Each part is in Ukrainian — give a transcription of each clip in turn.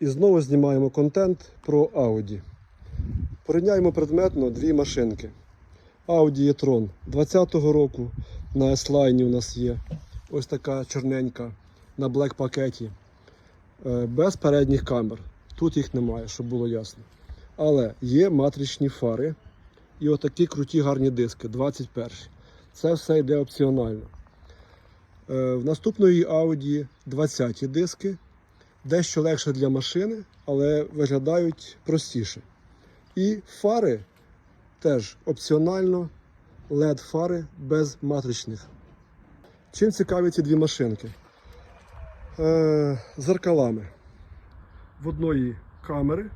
І знову знімаємо контент про Audi. Порівняємо предметно дві машинки. Audi e-tron 20-го року. На S-Line у нас є ось така чорненька на Black пакеті. Е, Без передніх камер. Тут їх немає, щоб було ясно. Але є матричні фари і отакі круті гарні диски 21. Це все йде опціонально. Е, В наступної Audi 20 диски дещо легше для машини, але виглядають простіше. І фари теж опціонально LED фари без матричних. Чим цікаві ці дві машинки? Е, зеркалами. В одної камери,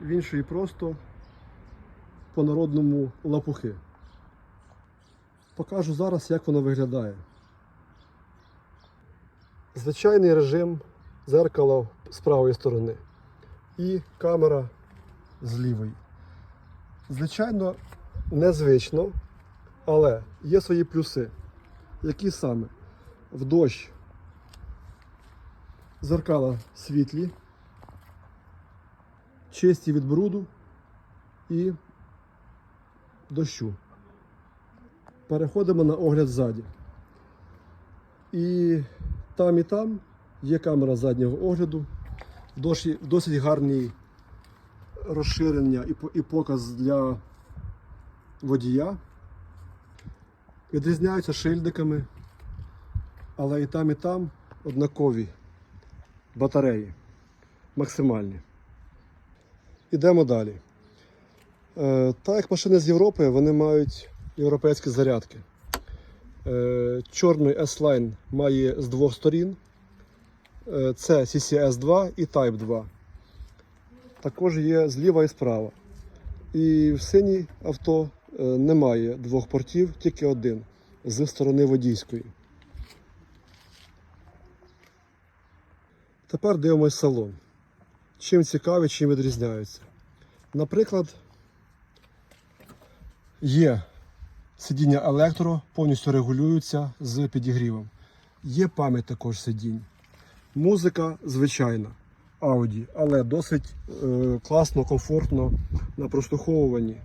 в іншої просто по народному лапухи. Покажу зараз, як воно виглядає. Звичайний режим зеркала з правої сторони і камера з лівої. Звичайно, незвично, але є свої плюси. Які саме? В дощ зеркала світлі, чисті від бруду і дощу. Переходимо на огляд ззаді. І там і там є камера заднього огляду, досить, гарний розширення і, і показ для водія. Відрізняються шильдиками, але і там, і там однакові батареї максимальні. Ідемо далі. Е, так як машини з Європи, вони мають європейські зарядки. Е, чорний S-Line має з двох сторін. Е, це CCS 2 і Type 2. Також є зліва і справа. І в синій авто е, немає двох портів, тільки один з сторони водійської. Тепер дивимось салон. Чим цікаві, чим відрізняються. Наприклад, є сидіння електро, повністю регулюються з підігрівом. Є пам'ять також сидінь. Музика звичайна, Audi, але досить е, класно, комфортно на прослуховуванні.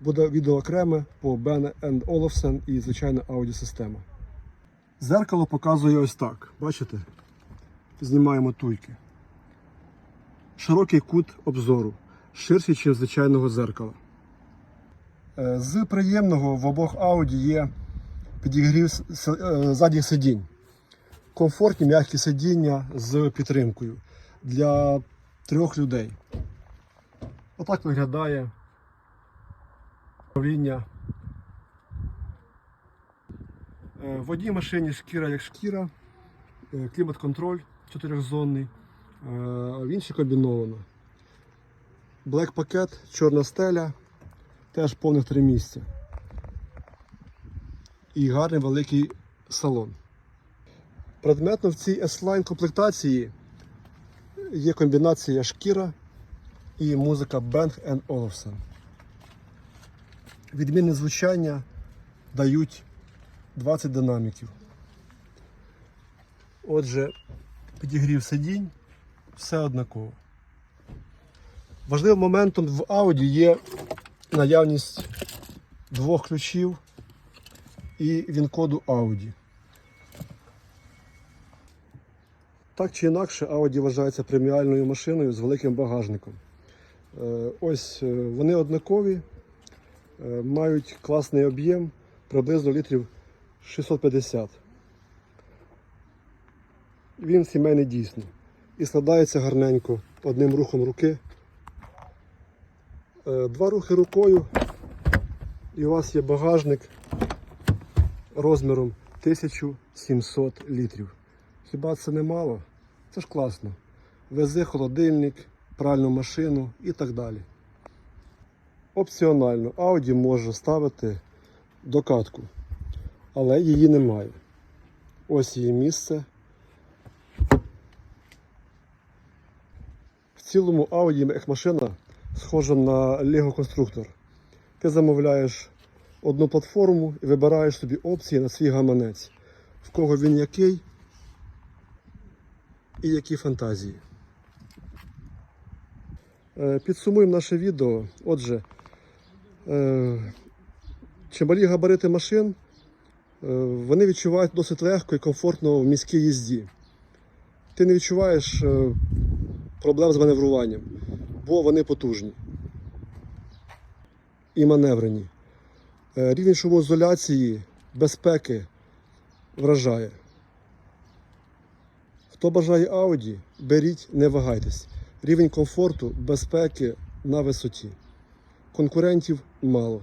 Буде відео окреме по Bang Olufsen і звичайна Audi система. Зеркало показує ось так. Бачите? Знімаємо туйки. Широкий кут обзору, ширший, ніж звичайного зеркала. Е, З приємного в обох Audi є підігрів е, задніх сидінь. Комфортні м'які сидіння з підтримкою для трьох людей. Отак виглядає управління. Е, В одній машині шкіра як шкіра, е, клімат-контроль чотирьохзонний, е, в іншій комбіновано. Black пакет, чорна стеля, теж повних три місця. І гарний великий салон. Предметно в цій S-Line комплектації є комбінація шкіра і музика Bang Olufsen. Відмінне звучання дають 20 динаміків. Отже, підігрів сидінь, все однаково. Важливим моментом в Audi є наявність двох ключів і він-коду Audi. Так чи інакше, Audi вважається преміальною машиною з великим багажником. Е, Ось е, вони однакові, е, мають класний об'єм, приблизно літрів 650. Він сімейний дійсно. І складається гарненько одним рухом руки. Два рухи рукою, і у вас є багажник розміром 1700 літрів. Хіба це не мало? Це ж класно. Вези холодильник, пральну машину і так далі. Опціонально Audi може ставити докатку, але її немає. Ось її місце. В цілому Audi як машина схожа на Lego конструктор. Ти замовляєш одну платформу і вибираєш собі опції на свій гаманець. В кого він який і які фантазії. Е, Підсумуємо наше відео. Отже, е, чималі габарити машин е, вони відчувають досить легко і комфортно в міській їзді. Ти не відчуваєш проблем з маневруванням, бо вони потужні і маневрені. Рівень шумоізоляції, безпеки вражає. Хто бажає Audi, беріть, не вагайтесь. Рівень комфорту, безпеки на висоті. Конкурентів мало.